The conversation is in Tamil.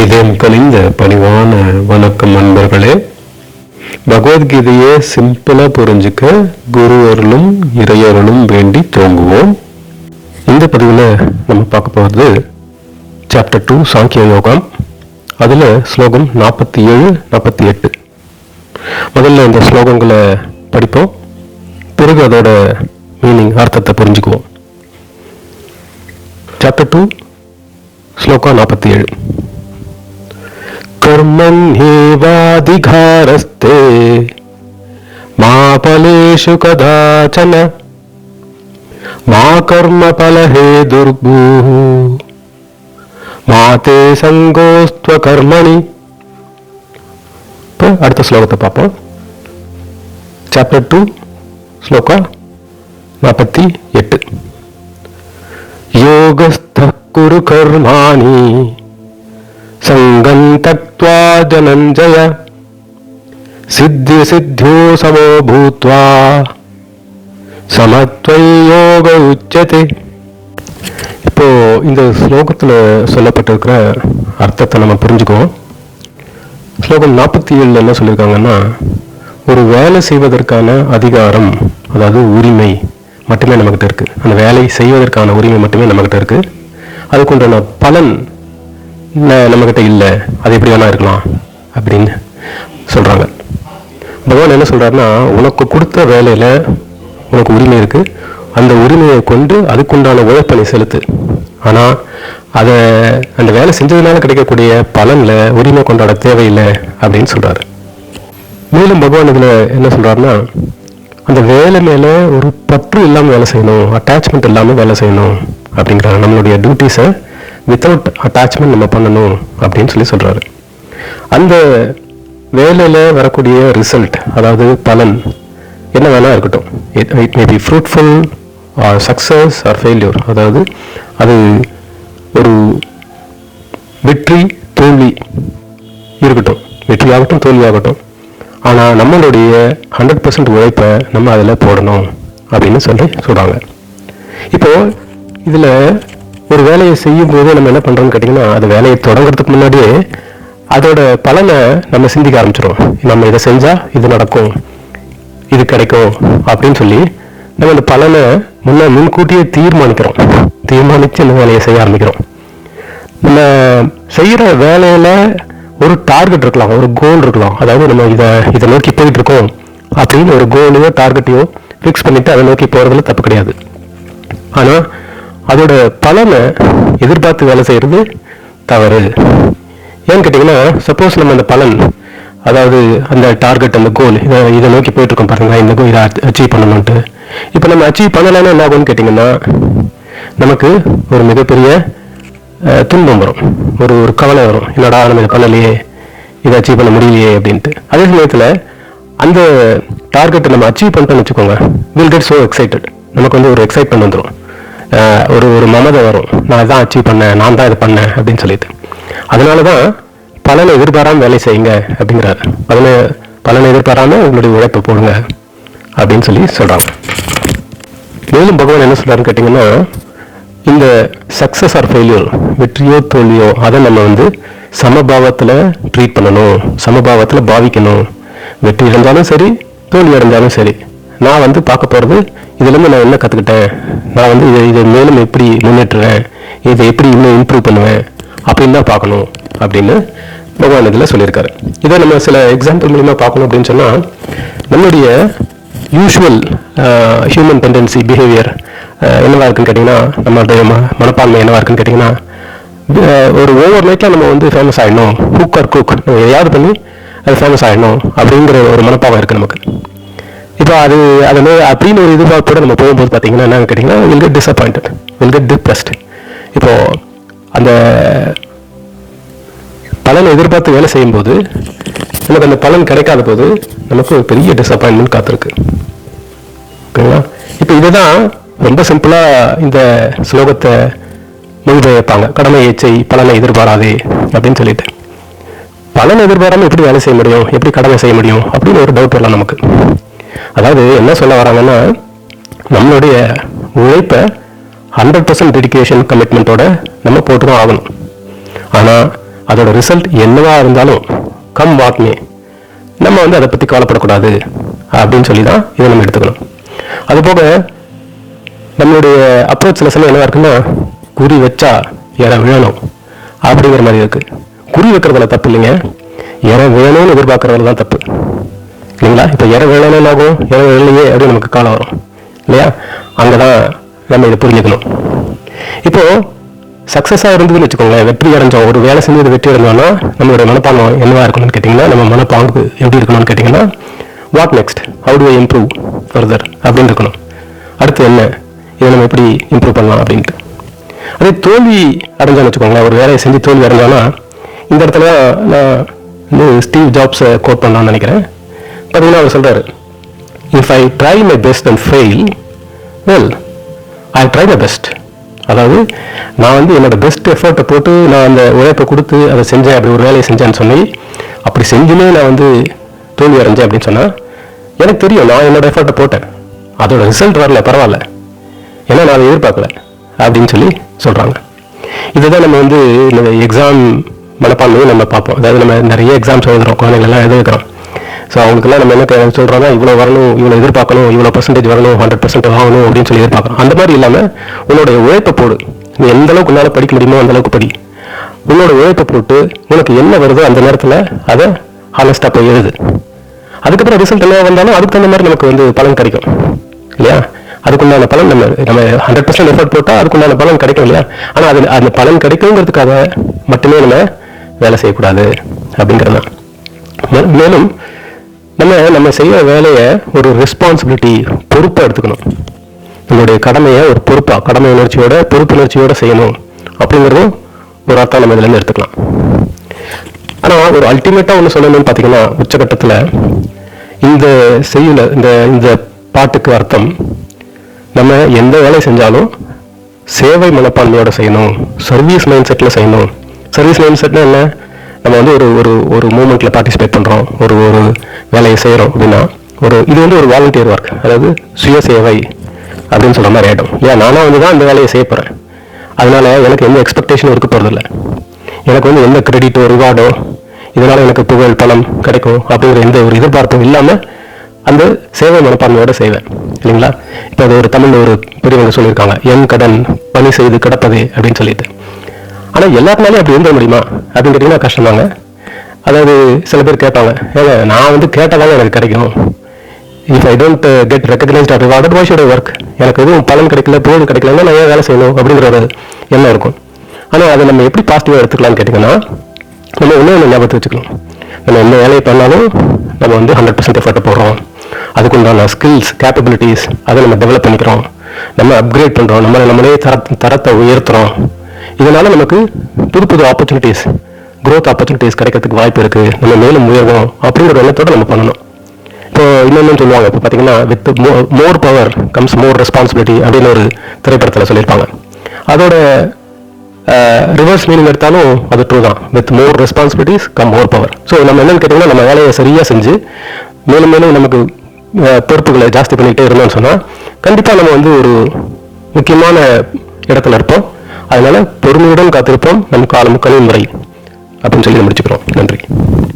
இதயம் கனிந்த பணிவான வணக்கம் நண்பர்களே பகவத்கீதையை சிம்பிளா புரிஞ்சுக்க குரு அருளும் இறையருளும் வேண்டி தோங்குவோம் இந்த பதிவில் நம்ம பார்க்க போகிறது சாப்டர் டூ சாங்கிய யோகம். அதில் ஸ்லோகம் நாற்பத்தி ஏழு நாற்பத்தி எட்டு முதல்ல இந்த ஸ்லோகங்களை படிப்போம். பிறகு அதோட மீனிங் அர்த்தத்தை புரிஞ்சுக்குவோம். சாப்டர் டூ ஸ்லோகம் நாற்பத்தி ஏழு कर्मण्येवाधिकारस्ते मा फलेषु कदाचन मा कर्मफलहे दुर्भूः मा ते सङ्गोस्त्वकर्मणि అర్థ శ్లోకత పాప చాప్టర్ టూ శ్లోక నాపత్తి ఎట్ యోగస్థ కురు కర్మాణి கர்மாணி சங்கம் தக்வா ஜனஞ்சய சித்தி சித்தியோ சமோ பூத்வா சமத்வை யோக உச்சதே இப்போ இந்த ஸ்லோகத்தில் சொல்லப்பட்டிருக்கிற அர்த்தத்தை நம்ம புரிஞ்சுக்குவோம். ஸ்லோகம் நாற்பத்தி ஏழில் என்ன சொல்லியிருக்காங்கன்னா ஒரு வேலை செய்வதற்கான அதிகாரம் அதாவது உரிமை மட்டுமே நம்மக்கிட்ட இருக்குது அந்த வேலை செய்வதற்கான உரிமை மட்டுமே நம்மக்கிட்ட இருக்குது அதுக்குண்டான பலன் இல்லை நம்மக்கிட்ட இல்லை. அது எப்படி வேணால் இருக்கலாம் அப்படின்னு சொல்கிறாங்க பகவான் என்ன சொல்கிறாருன்னா உனக்கு கொடுத்த வேலையில் உனக்கு உரிமை இருக்குது அந்த உரிமையை கொண்டு அதுக்குண்டான உழைப்பை நீ செலுத்து. ஆனால் அதை அந்த வேலை செஞ்சதுனால கிடைக்கக்கூடிய பலனில் உரிமை கொண்டாட தேவையில்லை அப்படின்னு சொல்கிறாரு மேலும் பகவான் இதில் என்ன சொல்கிறாருன்னா அந்த வேலை மேலே ஒரு பற்று இல்லாமல் வேலை செய்யணும் அட்டாச்மெண்ட் இல்லாமல் வேலை செய்யணும் அப்படிங்கிறாங்க நம்மளுடைய டியூட்டிஸை வித்தவுட் அட்டாச்மெண்ட் நம்ம பண்ணணும் அப்படின்னு சொல்லி சொல்கிறாரு அந்த வேலையில் வரக்கூடிய ரிசல்ட் அதாவது பலன் என்ன வேணால் இருக்கட்டும். It it may be fruitful or success or failure அதாவது அது ஒரு வெற்றி தோல்வி இருக்கட்டும். வெற்றியாகட்டும் தோல்வியாகட்டும். ஆனால் நம்மளுடைய ஹண்ட்ரட் பர்சன்ட் உழைப்பை நம்ம அதில் போடணும் அப்படின்னு சொல்லி சொல்கிறாங்க இப்போ இதில் ஒரு வேலையை செய்யும் போது நம்ம என்ன பண்ணுறோம்னு கேட்டிங்கன்னா அது வேலையை தொடங்குறதுக்கு முன்னாடியே அதோட பலனை நம்ம சிந்திக்க ஆரம்பிச்சிடும் நம்ம இதை செஞ்சால் இது நடக்கும் இது கிடைக்கும் அப்படின்னு சொல்லி நம்ம அந்த பலனை முன்ன முன்கூட்டியே தீர்மானிக்கிறோம். தீர்மானித்து அந்த வேலையை செய்ய ஆரம்பிக்கிறோம். நம்ம செய்கிற வேலையில் ஒரு டார்கெட் இருக்கலாம் ஒரு கோல் இருக்கலாம். அதாவது நம்ம இதை இதை நோக்கி போயிட்டு இருக்கோம் அப்படின்னு ஒரு கோலையோ டார்கெட்டையோ ஃபிக்ஸ் பண்ணிவிட்டு அதை நோக்கி போகிறதுல தப்பு கிடையாது. ஆனால் அதோட பலனை எதிர்பார்த்து வேலை செய்கிறது தவறு. ஏன்னு கேட்டிங்கன்னா சப்போஸ் நம்ம அந்த பலன் அதாவது அந்த டார்கெட் அந்த கோல் இதை இதை நோக்கி போயிட்டு இருக்கோம் பாருங்க இந்த கோல் இதை அச்சீவ் பண்ணணும்ட்டு இப்போ நம்ம அச்சீவ் பண்ணலைன்னா என்ன ஆகும்னு கேட்டிங்கன்னா நமக்கு ஒரு மிகப்பெரிய துன்பம் வரும். ஒரு ஒரு கவலை வரும். என்னடா நம்ம இதை பண்ணலையே. இதை அச்சீவ் பண்ண முடியலையே அப்படின்ட்டு. அதே சமயத்தில் அந்த டார்கெட்டை நம்ம அச்சீவ் பண்ணிட்டோம்னு வச்சுக்கோங்க வில் கெட் ஸோ எக்ஸைட்டட் நமக்கு வந்து ஒரு எக்ஸைட்மெண்ட் வந்துடும் ஒரு ஒரு மமதை வரும். நான் இதான் அச்சீவ் பண்ணேன் நான் தான் இது பண்ணேன் அப்படின்னு சொல்லிட்டு. அதனால தான் பலனை எதிர்பாராமல் வேலை செய்யுங்க அப்படிங்கிறாரு. பலனை பலனை எதிர்பாராமல் உங்களுடைய உழைப்பை போடுங்க அப்படின்னு சொல்லி சொல்கிறாங்க மேலும் பகவான் என்ன சொல்கிறாருன்னு கேட்டிங்கன்னா இந்த சக்ஸஸ் ஆர் ஃபெயிலியர் வெற்றியோ தோல்வியோ அதை நம்ம வந்து சமபாவத்தில் ட்ரீட் பண்ணணும் சமபாவத்தில் பாவிக்கணும். வெற்றி அடைஞ்சாலும் சரி தோல்வி அடைஞ்சாலும் சரி. நான் வந்து பார்க்க போகிறது இதுலேருந்து நான் என்ன கற்றுக்கிட்டேன் நான் வந்து இதை இதை மேலும் எப்படி முன்னேற்றுவேன்? இதை எப்படி இன்னும் இம்ப்ரூவ் பண்ணுவேன்? அப்படின்னு தான் பார்க்கணும் அப்படின்னு பகவான் இதில் சொல்லியிருக்காரு. இதை நம்ம சில எக்ஸாம்பிள் மூலிமா பார்க்கணும் அப்படின்னு சொன்னால் நம்மளுடைய யூஷுவல் ஹியூமன் டெண்டன்சி பிஹேவியர் என்னவா இருக்குன்னு கேட்டிங்கன்னா நம்மளுடைய ம மனப்பான்மை என்னவா இருக்குன்னு கேட்டிங்கன்னா ஒரு ஓவர் நைட்டில் நம்ம வந்து ஃபேமஸ் ஆகிடணும் குக் ஆர் குக் நம்ம எதையாவது பண்ணி அது ஃபேமஸ் ஆகிடணும் அப்படிங்கிற ஒரு மனப்பாவம் இருக்குது நமக்கு. இப்போ அது அதில் அப்படின்னு ஒரு எதிர்பார்ப்போட நம்ம போகும்போது பார்த்தீங்கன்னா என்னன்னு கேட்டிங்கன்னா will get disappointed will get depressed இப்போது அந்த பலனை எதிர்பார்த்து வேலை செய்யும்போது நமக்கு அந்த பலன் கிடைக்காத போது நமக்கு ஒரு பெரிய டிசப்பாயின்மெண்ட் காத்திருக்கு. ஓகேங்களா இப்போ இதுதான் ரொம்ப சிம்பிளாக இந்த ஸ்லோகத்தை மொழிபெயர்ப்பாங்க கடமை ஏச்சை பலனை எதிர்பாராதே அப்படின்னு சொல்லிட்டு. பலன் எதிர்பாராமல் எப்படி வேலை செய்ய முடியும்? எப்படி கடமை செய்ய முடியும்? அப்படின்னு ஒரு டவுட் வரலாம் நமக்கு. அதாவது என்ன சொல்ல வராங்கன்னா நம்மளுடைய உழைப்பை ஹண்ட்ரட் பர்சன்ட் டெடிக்கேஷன் கமிட்மெண்ட்டோட நம்ம போட்டு தான் ஆகணும். ஆனால் அதோட ரிசல்ட் என்னவா இருந்தாலும் கம் வாட்மே நம்ம வந்து அதை பற்றி கவலைப்படக்கூடாது அப்படின்னு சொல்லி தான் இதை நம்ம எடுத்துக்கணும். அதுபோக நம்மளுடைய அப்ரோச் சில சமயம் என்ன இருக்குன்னா குறி வச்சா இற வேணும் அப்படிங்கிற மாதிரி இருக்கு. குறி வைக்கிறதுல தப்பு இல்லைங்க. இற வேணும்னு எதிர்பார்க்குறதுல தான் தப்பு. இல்லைங்களா? இப்போ இற என்ன ஆகும் இற இல்லையே அப்படின்னு நமக்கு காலம் வரும். இல்லையா? அங்கே தான் நம்ம இதை புரிஞ்சுக்கணும். இப்போ சக்ஸஸாக இருந்ததுன்னு வச்சுக்கோங்களேன் வெற்றி அடைஞ்சோம். ஒரு வேலை செஞ்சது வெற்றி அடைஞ்சோம்னா நம்மளோட மனப்பாங்கம் என்னவாக இருக்கணும்னு கேட்டிங்கன்னா நம்ம மனப்பாங்கு எப்படி இருக்கணும்னு கேட்டிங்கன்னா what next how to I improve further அப்படின்னு இருக்கணும். அடுத்து என்ன? இதை நம்ம எப்படி இம்ப்ரூவ் பண்ணலாம் அப்படின்ட்டு. அதே தோல்வி அடைஞ்சோம்னு வச்சுக்கோங்களேன் ஒரு வேலையை செஞ்சு தோல்வி அடைஞ்சோன்னா இந்த இடத்துல நான் வந்து ஸ்டீவ் ஜாப்ஸை கோட் பண்ணலாம்னு நினைக்கிறேன். பார்த்தீங்கன்னா அவர் சொல்கிறாரு if I try my best and fail well I try my best அதாவது நான் வந்து என்னோட பெஸ்ட் எஃபர்ட்டை போட்டு நான் அந்த உழைப்பை கொடுத்து அதை செஞ்சேன் அப்படி ஒரு வேலையை செஞ்சேன்னு சொல்லி அப்படி செஞ்சுமே நான் வந்து தோல்வி அடைஞ்சேன் அப்படின்னு சொன்னால் எனக்கு தெரியும் நான் என்னோட எஃபர்ட்டை போட்டேன். அதோட ரிசல்ட் வரல பரவாயில்ல. ஏன்னா நான் அதை எதிர்பார்க்கல அப்படின்னு சொல்லி சொல்கிறாங்க இதுதான் நம்ம வந்து இந்த எக்ஸாம் மனப்பான்மையை நம்ம பார்ப்போம். அதாவது நம்ம நிறைய எக்ஸாம்ஸ் எழுதுகிறோம் குழந்தைங்களெல்லாம் எழுத வைக்கிறோம். ஸோ அவங்களுக்குலாம் நம்ம என்ன சொல்கிறோம்னா இவ்வளோ வரணும் இவ்வளோ எதிர்பார்க்கணும் இவ்வளோ பர்சன்டேஜ் வரணும் ஹண்ட்ரட் பர்சன்ட் ஆகணும் அப்படின்னு சொல்லி எதிர்பார்க்குறோம். அந்த மாதிரி இல்லாமல் உன்னோட உழைப்பை போடு. நீ எந்த அளவுக்கு உன்னால் படிக்க முடியுமோ அந்த அளவுக்கு படி. உன்னோட உழைப்பை போட்டு உனக்கு என்ன வருதோ அந்த நேரத்தில் அதை ஹானஸ்டாக போய் எழுது. அதுக்கப்புறம் ரிசல்ட் என்ன வந்தாலும் அதுக்கு தகுந்த மாதிரி நமக்கு வந்து பலன் கிடைக்கும். இல்லையா? அதுக்குண்டான பலன் நம்ம நம்ம ஹண்ட்ரட் பர்சன்ட் எஃபர்ட் போட்டால் அதுக்குண்டான பலன் கிடைக்கும் இல்லையா? ஆனால் அது அந்த பலன் கிடைக்குங்கிறதுக்காக மட்டுமே நம்ம வேலை செய்யக்கூடாது அப்படிங்கிறது தான் மேலும் நம்ம நம்ம செய்கிற வேலையை ஒரு ரெஸ்பான்சிபிலிட்டி பொறுப்பாக எடுத்துக்கணும். நம்மளுடைய கடமையை ஒரு பொறுப்பாக கடமை உணர்ச்சியோட பொறுப்புணர்ச்சியோட செய்யணும். அப்படிங்கிறதும் ஒரு அர்த்தம் நம்ம இதுலேருந்து எடுத்துக்கலாம். ஆனால் ஒரு அல்டிமேட்டாக ஒன்று சொல்லணும்னு பார்த்தீங்கன்னா உச்சகட்டத்தில் இந்த செய்யல இந்த இந்த பாட்டுக்கு அர்த்தம் நம்ம எந்த வேலை செஞ்சாலும் சேவை மனப்பான்மையோட செய்யணும். சர்வீஸ் மைண்ட் செட்டில் செய்யணும். சர்வீஸ் மைண்ட் செட்னா என்ன? நம்ம வந்து ஒரு ஒரு ஒரு மூமெண்ட்டில் பார்ட்டிசிபேட் பண்ணுறோம் ஒரு ஒரு வேலையை செய்கிறோம் அப்படின்னா ஒரு இது வந்து ஒரு வாலண்டியர் ஒர்க் அதாவது சுய சேவை அப்படின்னு சொல்கிற மாதிரி ஆகிடும் ஏன் நானும் வந்து தான் அந்த வேலையை செய்ய போகிறேன் அதனால எனக்கு எந்த எக்ஸ்பெக்டேஷனும் இருக்க போகிறதில்ல எனக்கு வந்து எந்த கிரெடிட்டோ ரிவார்டோ இதனால் எனக்கு புகழ் பணம் கிடைக்கும் அப்படிங்கிற எந்த ஒரு எதிர்பார்ப்பும் இல்லாமல் அந்த சேவை மனப்பான்மையோட செய்வேன். இல்லைங்களா? இப்போ அது ஒரு தமிழ் ஒரு பெரியவங்க சொல்லியிருக்காங்க என் கடன் பணி செய்து கிடப்பதே அப்படின்னு சொல்லிட்டு. ஆனால் எல்லாருனாலையும் அப்படி இருந்துட முடியுமா? அப்படின்னு கேட்டிங்கன்னா கஷ்டமாங்க அதாவது சில பேர் கேட்பாங்க ஏங்க நான் வந்து கேட்டாலும் எனக்கு கிடைக்கும். If I don't get recognised or rewarded why should work எனக்கு எதுவும் பலன் கிடைக்கல புகழ் கிடைக்கலன்னா நான் ஏன் வேலை செய்யணும்? அப்படிங்கிற ஒரு எண்ணம் இருக்கும். ஆனால் அதை நம்ம எப்படி பாசிட்டிவாக எடுத்துக்கலாம்னு கேட்டிங்கன்னா நம்ம இன்னும் ஒன்று ஞாபகத்தை வச்சுக்கணும். நம்ம என்ன வேலையை பண்ணாலும் நம்ம வந்து ஹண்ட்ரட் பர்சன்ட் எஃபர்ட்டை போடுறோம். அதுக்குண்டான ஸ்கில்ஸ் கேப்பபிலிட்டிஸ் அதை நம்ம டெவலப் பண்ணிக்கிறோம். நம்ம அப்கிரேட் பண்ணுறோம் நம்மளை நம்மளே தர தரத்தை உயர்த்துறோம். இதனால் நமக்கு புது புது ஆப்பர்ச்சுனிட்டிஸ் க்ரோத் ஆப்பர்ச்சுனிட்டிஸ் கிடைக்கிறதுக்கு வாய்ப்பு இருக்குது நம்ம மேலும் உயர்வோம் அப்படிங்கிற எண்ணத்தோட நம்ம பண்ணணும். இப்போ இன்னொன்னு சொல்லுவாங்க. இப்போ பார்த்தீங்கன்னா with more power comes more responsibility அப்படின்னு ஒரு திரைப்படத்தில் சொல்லியிருப்பாங்க. அதோட ரிவர்ஸ் மீனிங் எடுத்தாலும் அது ட்ரூ தான். With more responsibilities come more power so நம்ம என்னென்னு கேட்டிங்கன்னா நம்ம வேலையை சரியாக செஞ்சு மேலும் மேலும் நமக்கு பொறுப்புகளை ஜாஸ்தி பண்ணிக்கிட்டே இருந்தோம்னு சொன்னால் கண்டிப்பாக நம்ம வந்து ஒரு முக்கியமான இடத்துல இருப்போம். அதனால பொறுமையுடன் காத்திருப்போம். நம் காலம் கழிவு முறை அப்படின்னு சொல்லி முடிச்சுக்கிறோம். நன்றி.